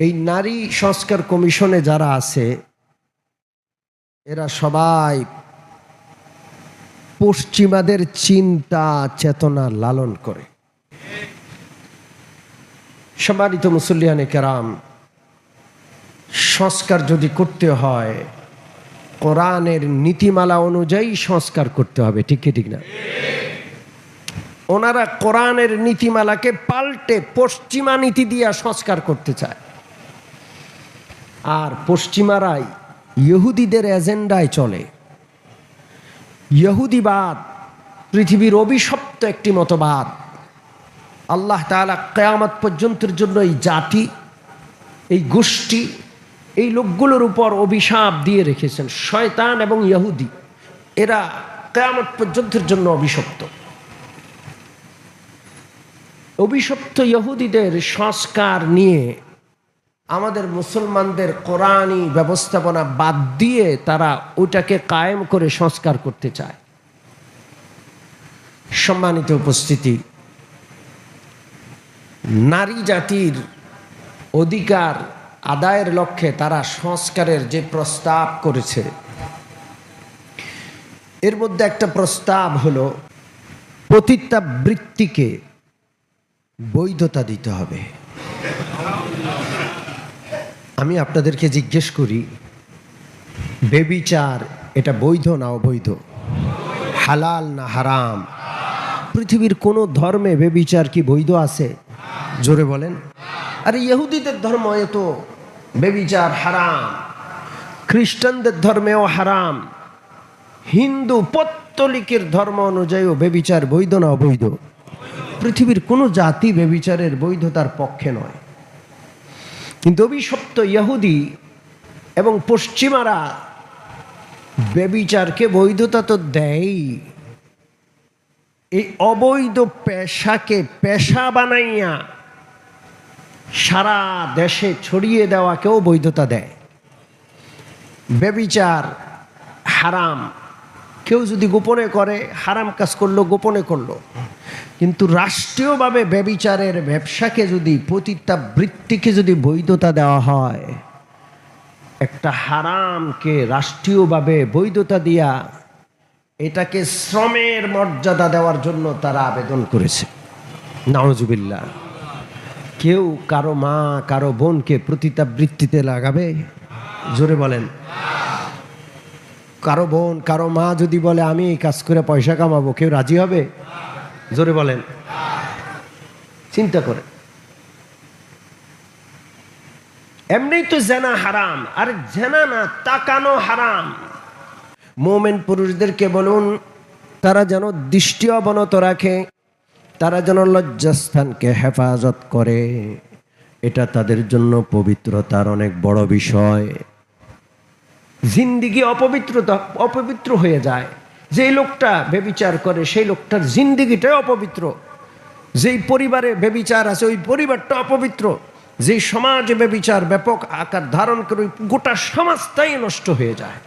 এই নারী সংস্কার কমিশনে যারা আছে, এরা সবাই পশ্চিমাদের চিন্তা, চেতনা লালন করে। সম্মানিত মুসল্লিয়ানে কেরাম, সংস্কার যদি করতে হয়, কোরআনের নীতিমালা অনুযায়ী সংস্কার করতে হবে, ঠিক ঠিক না? ওনারা কোরআনের নীতিমালাকে পাল্টে পশ্চিমা নীতি দিয়া সংস্কার করতে চায়। আর পশ্চিমারাই ইহুদিদের এজেন্ডায় চলে। ইহুদিবাদ পৃথিবীর অভিশপ্ত একটি মতবাদ। আল্লাহ তাআলা কেয়ামত পর্যন্তের জন্য এই জাতি, এই গোষ্ঠী, এই লোকগুলোর উপর অভিশাপ দিয়ে রেখেছেন। শয়তান এবং ইহুদি, এরা কেয়ামত পর্যন্তের জন্য অভিশপ্ত। অভিশপ্ত ইহুদিদের সংস্কার নিয়ে আমাদের মুসলমানদের কোরআনই ব্যবস্থাপনা বাদ দিয়ে তারা ওটাকে কায়েম করে সংস্কার করতে চায়। সম্মানিত উপস্থিতি, নারী জাতির অধিকার আদায়ের লক্ষ্যে তারা সংস্কারের যে প্রস্তাব করেছে, এর মধ্যে একটা প্রস্তাব হলো, পতিতাবৃত্তিকে বৈধতা দিতে হবে। আমি আপনাদেরকে জিজ্ঞেস করি বেবিচার এটা বৈধ না অবৈধ? হালাল না হারাম? পৃথিবীর কোনো ধর্মে বেবিচার কি বৈধ আছে? জোরে বলেন। আরে ইহুদিদের ধর্ম এ তো বেবিচার হারাম। খ্রিস্টানদের ধর্মেও হারাম। হিন্দু পত্তলিকের ধর্ম অনুযায়ীও বেবিচার বৈধ না অবৈধ? পৃথিবীর কোনো জাতি বেবিচারের বৈধতার পক্ষে নয়। কিন্তু অভিশপ্ত ইহুদি এবং পশ্চিমারা বেবিচারকে বৈধতা তো দেয় এই অবৈধ পেশাকে পেশা বানাইয়া সারা দেশে ছড়িয়ে দেওয়াকেও বৈধতা দেয়। বেবিচার হারাম। কেউ যদি গোপনে করে, হারাম কাজ করল, গোপনে করল। কিন্তু রাষ্ট্রীয়ভাবে ব্যবিচারের ব্যবসাকে যদি পতিতাবৃত্তিকে যদি বৈধতা দেওয়া হয়, একটা হারামকে রাষ্ট্রীয়ভাবে বৈধতা দিয়া এটাকে শ্রমের মর্যাদা দেওয়ার জন্য তারা আবেদন করেছে। নাওজুবিল্লা কেউ কারও মা, কারও বোনকে প্রতিতাবৃত্তিতে লাগাবে? জোরে বলেন। কারও বোন, কারও মা যদি বলে, আমি এই কাজ করে পয়সা কামাবো কেউ রাজি হবে? জোরে বলেন। চিন্তা করে এমনি তো জেনা হারাম, আর জেনা না, তাকানো হারাম। মোমেন পুরুষদেরকে বলুন, তারা যেন দৃষ্টি অবনত রাখে, তারা যেন লজ্জাস্থানকে হেফাজত করে। এটা তাদের জন্য পবিত্রতার অনেক বড় বিষয়। জিন্দিগি অপবিত্রতা, অপবিত্র হয়ে যায়। যেই লোকটা বেবিচার করে, সেই লোকটার জিন্দিগিটাই অপবিত্র। যেই পরিবারে বেবিচার আছে, ওই পরিবারটা অপবিত্র। যেই সমাজে বেবিচার ব্যাপক আকার ধারণ করে, ওই গোটা সমাজটাই নষ্ট হয়ে যায়।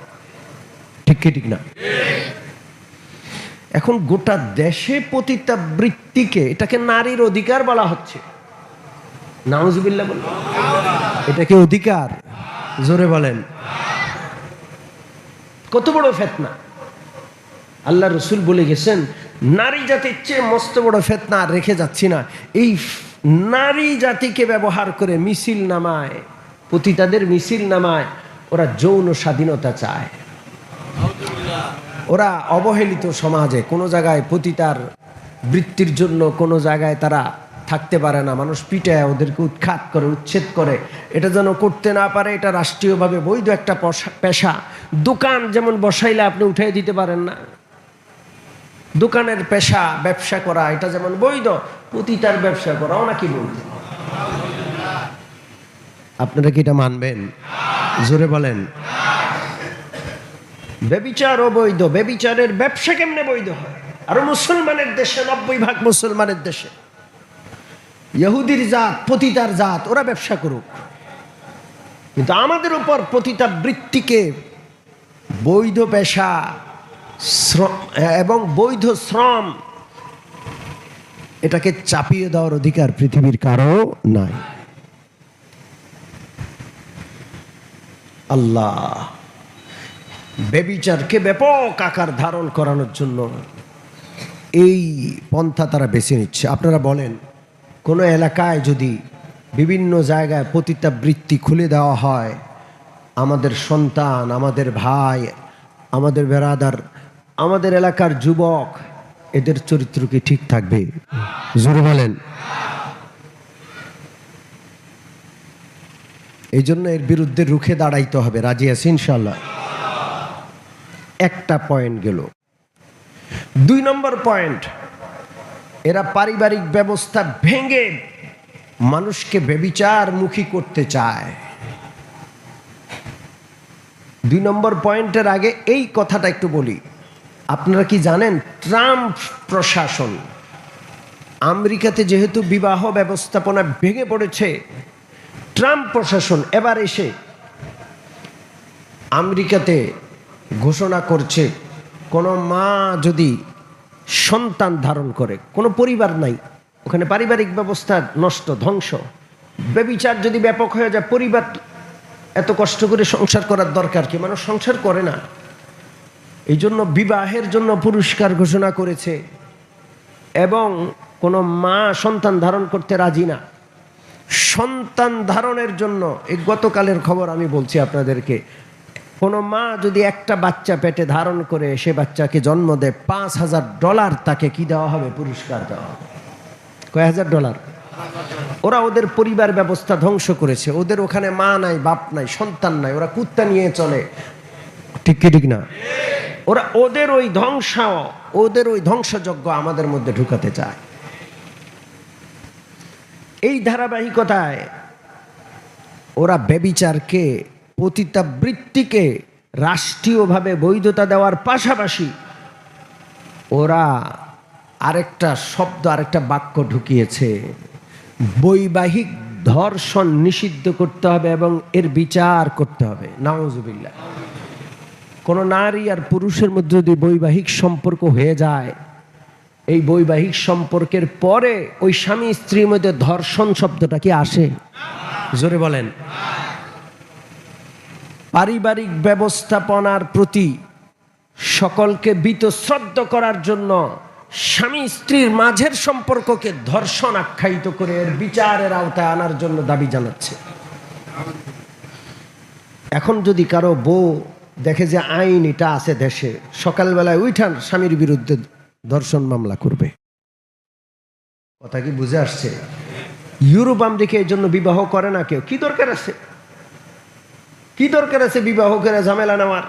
ঠিক কি, ঠিক না? এখন গোটা দেশে পতিতাবৃত্তিকে এটাকে নারীর অধিকার বলা হচ্ছে। নাউজুবিল্লাহ বল এটাকে অধিকার। জোরে বলেন। কত বড় ফেতনা। আল্লাহ রসুল বলে গেছেন, নারী জাতির চেয়ে মস্ত বড় ফেতনা আর রেখে যাচ্ছি না। এই নারী জাতিকে ব্যবহার করে মিছিল নামায়, পতিতাদের মিছিল নামায়, ওরা যৌন স্বাধীনতা চায়। ওরা অবহেলিত সমাজে, কোনো জায়গায় পতিতার বৃত্তির জন্য, কোনো জায়গায় তারা থাকতে পারে না। মানুষ পিটায়, ওদেরকে উৎখাত করে, উচ্ছেদ করে। এটা যেন করতে না পারে, এটা রাষ্ট্রীয়ভাবে বৈধ একটা পেশা দোকান যেমন বসাইলে আপনি উঠিয়ে দিতে পারেন না। দোকানের পেশা, ব্যবসা করা, এটা যেমন বৈধ, পতিতার ব্যবসা করাও নাকি বৈধ আপনারা কি এটা মানবেন? জোরে বলেন। বেবিচার অবৈধ বেবিচারের ব্যবসা কেমনে বৈধ হয়? আর মুসলমানের দেশে, নব্বই ভাগ মুসলমানের দেশে। ইহুদির জাত, পতিতার জাত, ওরা ব্যবসা করুক। কিন্তু আমাদের উপর পতিতা বৃত্তিকে বৈধ পেশা, শ্রম, এবং বৈধ শ্রম, এটাকে চাপিয়ে দেওয়ার অধিকার পৃথিবীর কারও নাই। আল্লাহ বেবিচারকে ব্যাপক আকার ধারণ করানোর জন্য এই পন্থা তারা বেছে নিচ্ছে। আপনারা বলেন কোনো এলাকায় যদি বিভিন্ন জায়গায় পতিতাবৃত্তি খুলে দেওয়া হয়, আমাদের সন্তান, আমাদের ভাই, আমাদের বেড়াদার আমাদের এলাকার যুবক, এদের চরিত্র কি ঠিক থাকবে? জোরে বলেন। এই জন্য এর বিরুদ্ধে রুখে দাঁড়াইতে হবে। রাজি আছি ইনশাল্লাহ একটা পয়েন্ট গেল। দুই নম্বর পয়েন্ট এরা পারিবারিক ব্যবস্থা ভেঙে মানুষকে বেবিচার মুখী করতে চায়। দুই নম্বর পয়েন্টের আগে এই কথাটা একটু বলি। আপনারা কি জানেন, ট্রাম্প প্রশাসন আমেরিকাতে যেহেতু বিবাহ ব্যবস্থাপনা ভেঙে পড়েছে, ট্রাম্প প্রশাসন এবার এসে আমেরিকাতে ঘোষণা করছে, কোনো মা যদি সন্তান ধারণ করে। কোনো পরিবার নাই। ওখানে পারিবারিক ব্যবস্থা নষ্ট, ধ্বংস। ব্যবিচার যদি ব্যাপক হয়ে যায়, পরিবার এত কষ্ট করে সংসার করার দরকার কি? মানুষ সংসার করে না। এই জন্য বিবাহের জন্য পুরস্কার ঘোষণা করেছে। এবং কোনো মা সন্তান ধারণ করতে রাজি না। সন্তান ধারণের জন্য এই গতকালের খবর আমি বলছি আপনাদেরকে। কোনো মা যদি একটা বাচ্চা পেটে ধারণ করে, সে বাচ্চাকে জন্ম দেয়, পাঁচ হাজার ডলার তাকে কি দেওয়া হবে? পুরস্কার দেওয়া হবে। কয় হাজার ডলার? ওরা ওদের পরিবার ব্যবস্থা ধ্বংস করেছে। ওদের ওখানে মা নাই, বাপ নাই, সন্তান নাই, ওরা কুত্তা নিয়ে চলে। ঠিক কি, ঠিক না? ওরা ওদের ওই ধ্বংস, ওদের ওই ধ্বংসযজ্ঞ আমাদের মধ্যে ঢুকাতে চায়। এই ধারাবাহিকতায় ওরা ব্যবিচারকে পতিতাবৃত্তিকে রাষ্ট্রীয়ভাবে বৈধতা দেওয়ার পাশাপাশি ওরা আরেকটা শব্দ, আরেকটা বাক্য ঢুকিয়েছে। বৈবাহিক ধর্ষণ নিষিদ্ধ করতে হবে এবং এর বিচার করতে হবে। নাউজুবিল্লাহ। কোনো নারী আর পুরুষের মধ্যে যদি বৈবাহিক সম্পর্ক হয়ে যায়, এই বৈবাহিক সম্পর্কের পরে ওই স্বামী স্ত্রীর মধ্যে ধর্ষণ শব্দটা কি আসে? জোরে বলেন। পারিবারিক ব্যবস্থাপনার প্রতি সকলকে বিতশ্রদ্ধ করার জন্য স্বামী স্ত্রীর মাঝের সম্পর্ককে ধর্ষণ আখ্যায়িত করে এর বিচারের আওতায় আনার জন্য দাবি জানাচ্ছে। এখন যদি কারও বউ দেখে যে আইন এটা আছে দেশে, সকালবেলায় উঠান স্বামীর বিরুদ্ধে ধর্ষণ মামলা করবে। কথা কি বুঝে আসছে? ইউরোপ, আমেরিকা এই জন্য বিবাহ করে না কেউ? কি দরকার আছে? কি দরকার আছে বিবাহ করে? ঝামেলা নেওয়ার।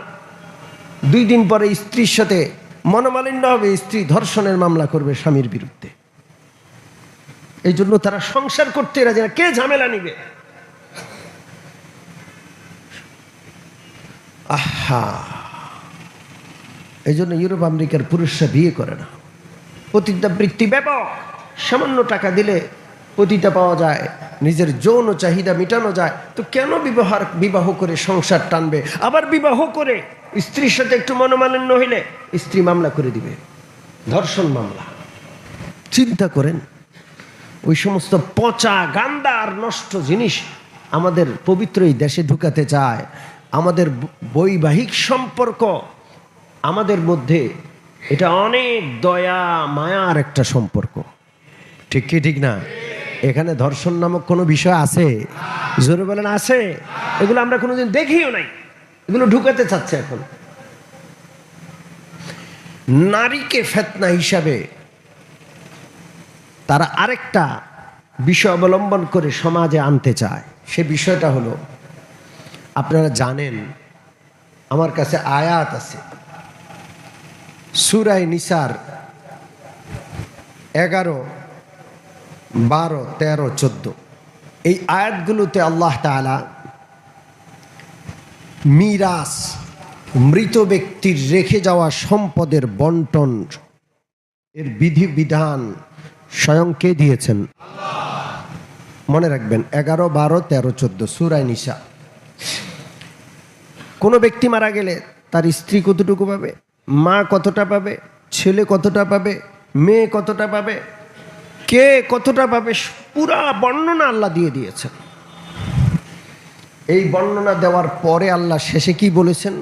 দুই দিন পরে স্ত্রীর সাথে মনোমালিন্য হবে, স্ত্রী ধর্ষণের মামলা করবে স্বামীর বিরুদ্ধে। এই জন্য তারা সংসার করতে রাজি না। কে ঝামেলা নিবে? আহা! এই জন্য ইউরোপ আমেরিকার পুরুষরা বিয়ে করে না। পতিতাবৃত্তি ব্যাপক। সামান্য টাকা দিলে পতিতা পাওয়া যায়। নিজের যৌন চাহিদা মেটানো যায়, তো কেন বিবাহার বিবাহ করে সংসার টানবে? আবার বিবাহ করে স্ত্রীর সাথে একটু মনোমালিন্য হইলে স্ত্রী মামলা করে দিবে। ধর্ষণ মামলা। চিন্তা করেন, ওই সমস্ত পচা গান্দা আর নষ্ট জিনিস আমাদের পবিত্র এই দেশে ঢুকাতে চায়। আমাদের বৈবাহিক সম্পর্ক আমাদের মধ্যে এটা অনেক দয়া, মায়ার একটা সম্পর্ক। ঠিক কি, ঠিক না? এখানে ধর্ষণ নামক কোনো বিষয় আছে? জোরে বলেন, আছে। এগুলো আমরা কোনোদিন দেখিও নাই। এগুলো ঢুকাতে চাচ্ছে এখন। নারীকে ফেতনা হিসাবে তারা আরেকটা বিষয় অবলম্বন করে সমাজে আনতে চায়। সে বিষয়টা হলো, আপনারা জানেন, আমার কাছে আয়াত আছে। সুরাই নিসার এগারো বারো, তেরো, চোদ্দ। এই আয়াতগুলোতে আল্লাহ তাআলা মিরাস মৃত ব্যক্তির রেখে যাওয়া সম্পদের বন্টন এর বিধি বিধান স্বয়ং কে দিয়েছেন? মনে রাখবেন, এগারো, বারো, তেরো, চোদ্দ সুরাই নিশা কোনো ব্যক্তি মারা গেলে তার স্ত্রী কতটুকু পাবে, মা কতটা পাবে, ছেলে কতটা পাবে, মেয়ে কতটা পাবে কে কতটা পাবে পুরা বর্ণনা আল্লাহ দিয়ে দিয়েছেন। এই বর্ণনা দেওয়ার পরে আল্লাহ শেষে কি বলেছেন?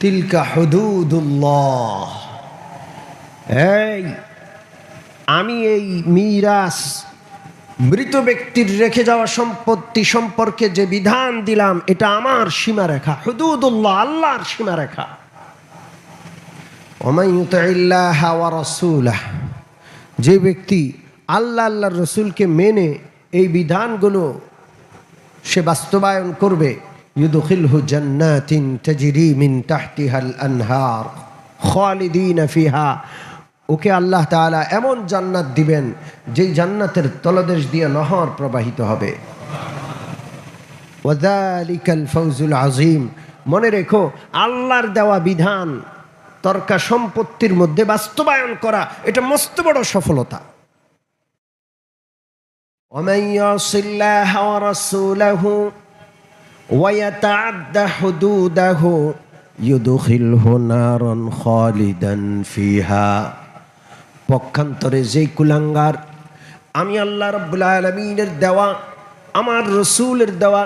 তিলকা হদুদুল্লাহ। এই, আমি এই মিরাস মৃত ব্যক্তির রেখে যাওয়া সম্পত্তি সম্পর্কে যে বিধান দিলাম, এটা আমার সীমারেখা। হদুদুল্লাহ, আল্লাহর সীমারেখা। ওমাই ইউতিল্লাহ ওয়া যে ব্যক্তি আল্লাহ আল্লাহর রসুলকে মেনে এই বিধানগুলো সে বাস্তবায়ন করবে। ইউদখিলহু জান্নাতিন তাজরি মিন তাহতিহাল আনহার খালিদিন ফিহা। ওকে আল্লাহ তাআলা এমন জান্নাত দিবেন, যেই জান্নাতের তলদেশ দিয়ে নহর প্রবাহিত হবে। ওয়াদালিকাল ফৌজুল আজিম মনে রেখো, আল্লাহর দেওয়া বিধান তর্কা সম্পত্তির মধ্যে বাস্তবায়ন করা, এটা মস্ত বড় সফলতা। ومن يعص الله ورسوله ويتعد حدوده يدخله نارا خالدا فيها পক্ষান্তরে যেই কুলাঙ্গার আমি আল্লাহ রব্বুল আলমিনের দেওয়া আমার রসুলের দেওয়া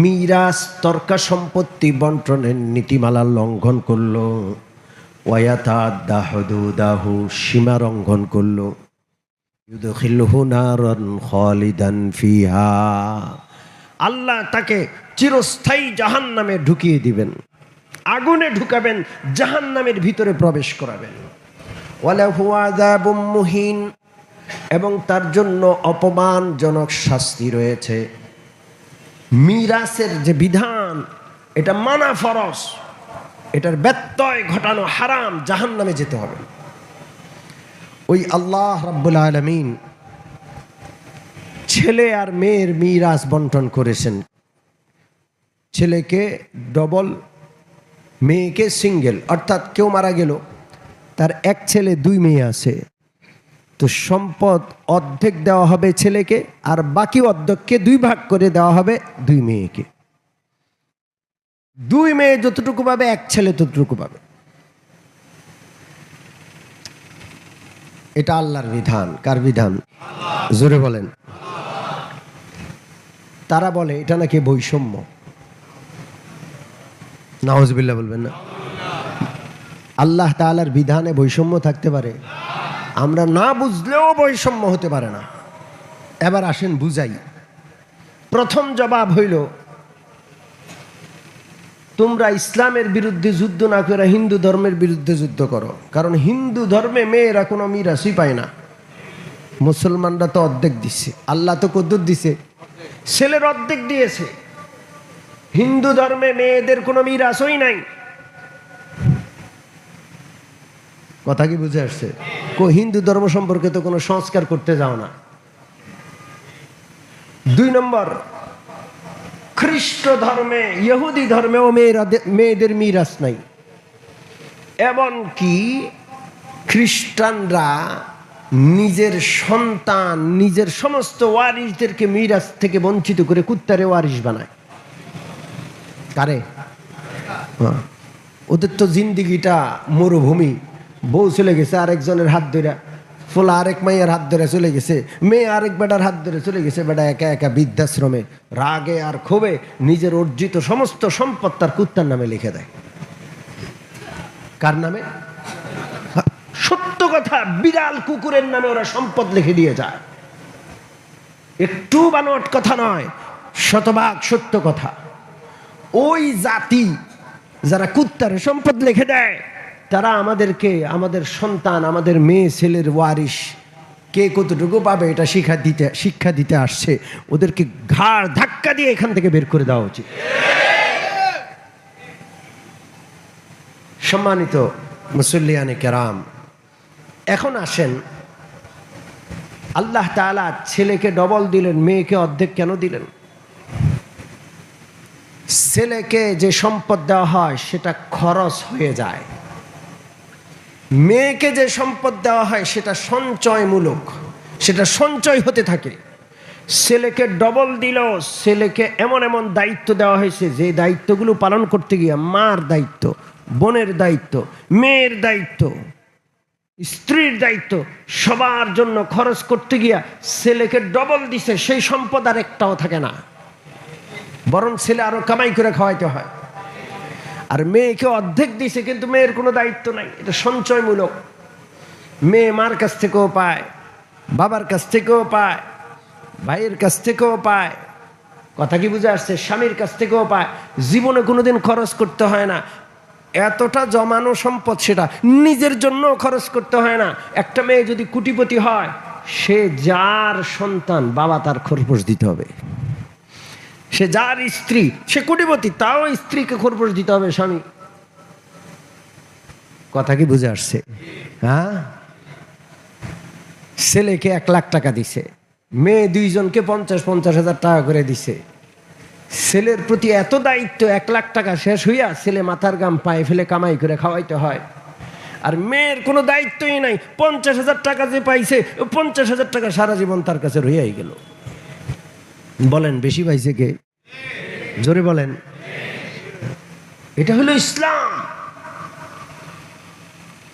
মিরাস তর্কা সম্পত্তি বন্টনের নীতিমালা লঙ্ঘন করলো ওয়াতাদ্দা হদুদাহু সীমা লঙ্ঘন করলো আল্লাহ তাকে চিরস্থায়ী জাহান্নামে ঢুকিয়ে দিবেন। আগুনে ঢুকাবেন, জাহান্নামের ভিতরে প্রবেশ করাবেন। মুহিন, এবং তার জন্য অপমানজনক শাস্তি রয়েছে। মিরাসের যে বিধান, এটা মানা ফরস এটার ব্যত্যয় ঘটানো হারাম, জাহান্নামে যেতে হবে। ওই আল্লাহ রাব্বুল আলমিন ছেলে আর মেয়ের মিরাজ বন্টন করেছেন। ছেলেকে ডবল মেয়েকে সিঙ্গেল অর্থাৎ কেউ মারা গেল, তার এক ছেলে, দুই মেয়ে আছে। তো সম্পদ অর্ধেক দেওয়া হবে ছেলেকে আর বাকি অর্ধেককে দুই ভাগ করে দেওয়া হবে দুই মেয়েকে। দুই মেয়ে যতটুকু পাবে, এক ছেলে ততটুকু পাবে। এটা আল্লাহর বিধান। কার বিধান? জোরে বলেন। তারা বলে, এটা নাকি বৈষম্য? নওয়াজবিল্লা বলবেন না। আল্লাহ তাআলার বিধানে বৈষম্য থাকতে পারে। আমরা না বুঝলেও বৈষম্য হতে পারে না। এবার আসেন বুঝাই। প্রথম জবাব হইল তোমরা ইসলামের বিরুদ্ধে যুদ্ধ না করে হিন্দু ধর্মের বিরুদ্ধে যুদ্ধ করো। কারণ হিন্দু ধর্মে মেয়েরা কোনো মিরাসই পায় না। মুসলমানরা তো অর্ধেক দিচ্ছে আল্লাহ তো কদ্দুর দিছে। ছেলের অর্ধেক দিয়েছে। হিন্দু ধর্মে মেয়েদের কোনো মিরাসই নাই। কথা কি বুঝে আসছে? কো, হিন্দু ধর্ম সম্পর্কে তো কোনো সংস্কার করতে যাও না। দুই নম্বর খ্রিস্ট ধর্মে ইহুদি ধর্মেও মেয়েরা মেয়েদের মিরাস নাই। এমনকি খ্রিস্টানরা নিজের সন্তান নিজের সমস্ত ওয়ারিসদেরকে মিরাস থেকে বঞ্চিত করে কুত্তারে ওয়ারিস বানায়। কারে? হ্যাঁ। ওদের তো জিন্দিগিটা মরুভূমি। বউ চলে গেছে আরেকজনের হাত ধরে ফোলা আরেক মাইয়ের হাত ধরে চলে গেছে, মেয়ে আরেক বেটার হাত ধরে চলে গেছে, বেটা একা একা বৃদ্ধাশ্রমে, রাগে আর ক্ষোভে নিজের অর্জিত সমস্ত সম্পদ তার কুত্তার নামে লিখে দেয়। কার নামে? সত্য কথা, বিড়াল কুকুরের নামে ওরা সম্পদ লিখে দিয়ে যায়। একটু বানোয়াট কথা নয়, শতভাগ সত্য কথা। ওই জাতি যারা কুত্তারে সম্পদ লিখে দেয় তারা আমাদেরকে, আমাদের সন্তান, আমাদের মেয়ে, ছেলের ওয়ারিস কে কতটুকু পাবে এটা শিক্ষা দিতে শিক্ষা দিতে আসছে, ওদেরকে ঘাড় ধাক্কা দিয়ে এখান থেকে বের করে দেওয়া উচিত। সম্মানিত মুসল্লিয়ানে কেরাম, এখন আসেন, আল্লাহ তাআলা ছেলেকে ডবল দিলেন, মেয়েকে অর্ধেক কেন দিলেন? ছেলেকে যে সম্পদ দেওয়া হয়, সেটা খরচ হয়ে যায়। মেয়েকে যে সম্পদ দেওয়া হয়, সেটা সঞ্চয়মূলক, সেটা সঞ্চয় হতে থাকে। ছেলেকে ডবল দিল ছেলেকে এমন এমন দায়িত্ব দেওয়া হয়েছে, যে দায়িত্বগুলো পালন করতে গিয়ে মার দায়িত্ব, বোনের দায়িত্ব, মেয়ের দায়িত্ব, স্ত্রীর দায়িত্ব, সবার জন্য খরচ করতে গিয়া ছেলেকে ডবল দিছে, সেই সম্পদ আর একটাও থাকে না। বরং ছেলে আরও কামাই করে খাওয়াইতে হয়। আর মেয়েকে অর্ধেক দিছে, কিন্তু মেয়ের কোনো দায়িত্ব নাই। এটা সঞ্চয়মূলক। মেয়ে মার কাছ থেকেও পায়, বাবার কাছ থেকেও পায়, ভাইয়ের কাছ থেকেও পায়। কথা কি বুঝে আসছে? স্বামীর কাছ থেকেও পায়। জীবনে কোনোদিন খরচ করতে হয় না। এতটা জমানো সম্পদ সেটা নিজের জন্য খরচ করতে হয় না। একটা মেয়ে যদি কুটিপতি হয়, সে যার সন্তান বাবা তার খরপোশ দিতে হবে। সে যার স্ত্রী, সে কোটিপতি, তাও স্ত্রীকে খরপোশ দিতে হবে স্বামী। কথা কি বুঝে আসছে? হ্যাঁ? ছেলেকে এক লাখ টাকা দিছে, মেয়ে দুইজনকে পঞ্চাশ পঞ্চাশ হাজার টাকা করে দিছে। ছেলের প্রতি এত দায়িত্ব, এক লাখ টাকা শেষ হইয়া ছেলে মাথার গাম পায়ে ফেলে কামাই করে খাওয়াইতে হয়। আর মেয়ের কোনো দায়িত্বই নাই, পঞ্চাশ হাজার টাকা যে পাইছে, পঞ্চাশ হাজার টাকা সারা জীবন তার কাছে রইয়াই গেল। বলেন, বেশি পাইছে কে? জোরে বলেন। এটা হলো ইসলাম।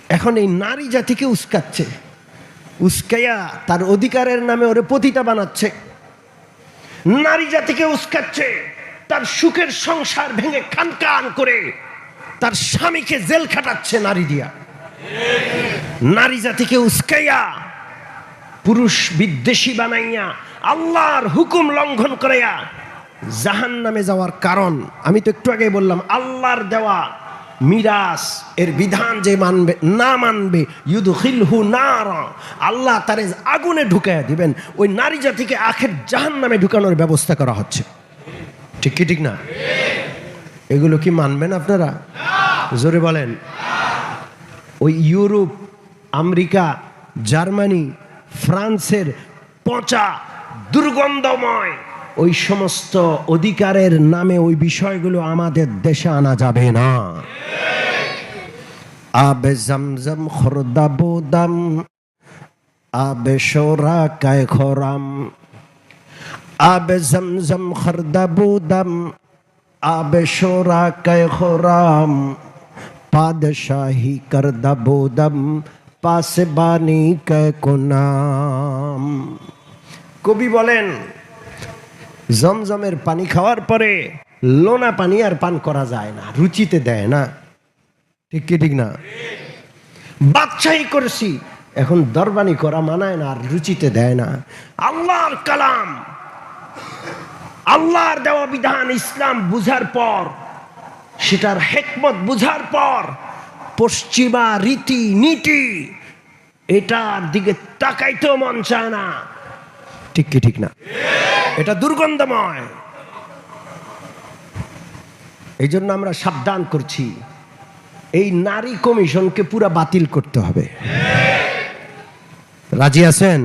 এখন এই নারী জাতিকে উস্কাচ্ছে। উস্কাইয়া তার অধিকারের নামে ওরে পতিতা বানাচ্ছে। নারী জাতিকে উস্কাচ্ছে, তার সুখের সংসার ভেঙে খান কান করে তার স্বামীকে জেল খাটাচ্ছে নারী দিয়া। নারী জাতিকে উস্কাইয়া পুরুষ বিদ্বেষী বানাইয়া আল্লাহর হুকুম লঙ্ঘন করাইয়া জাহান নামে যাওয়ার কারণ, আমি তো একটু আগে বললাম, আল্লাহর দেওয়া মিরাস এর বিধান যে মানবে, না মানবে, ইউদখিলহু নারা, আল্লাহ তার আগুনে ঢুকাইয়া দিবেন। ওই নারী জাতিকে আখের জাহান নামে ঢুকানোর ব্যবস্থা করা হচ্ছে। ঠিক কি, ঠিক না? এগুলো কি মানবেন আপনারা? জোরে বলেন। ওই ইউরোপ, আমেরিকা, জার্মানি, ফ্রান্সের পচা দুর্গন্ধময়। ওই সমস্ত অধিকারের নামে ওই বিষয়গুলো আমাদের দেশে আনা যাবে না। আবে জমজম খরদা বোদাম, আবে সোরা কায় খরাম, আবে জমজম খরদা বোদাম, আবে সোরা কায় খরাম, পাদশাহী করদা বোদম পাসবানি কে নাম কবি বলেন, জমজমের পানি খাওয়ার পরে লোনা পানি আর পান করা যায় না, রুচিতে দেয় না। ঠিক কি, ঠিক না? বাদশাহী করেছি, এখন দরবানি করা মানায় না, আর রুচিতে দেয় না। আল্লাহর কালাম, আল্লাহর দেওয়া বিধান ইসলাম বুঝার পর, সেটার হেকমত বুঝার পর, পশ্চিমা রীতি নীতি এটার দিকে তাকাইতেও মন চায় না। ঠিক কি ঠিক না? এটা দুর্গন্ধময়। এই জন্য আমরা সাবধান করছি। এই নারী কমিশনকে পুরা বাতিল করতে হবে। রাজি আছেন?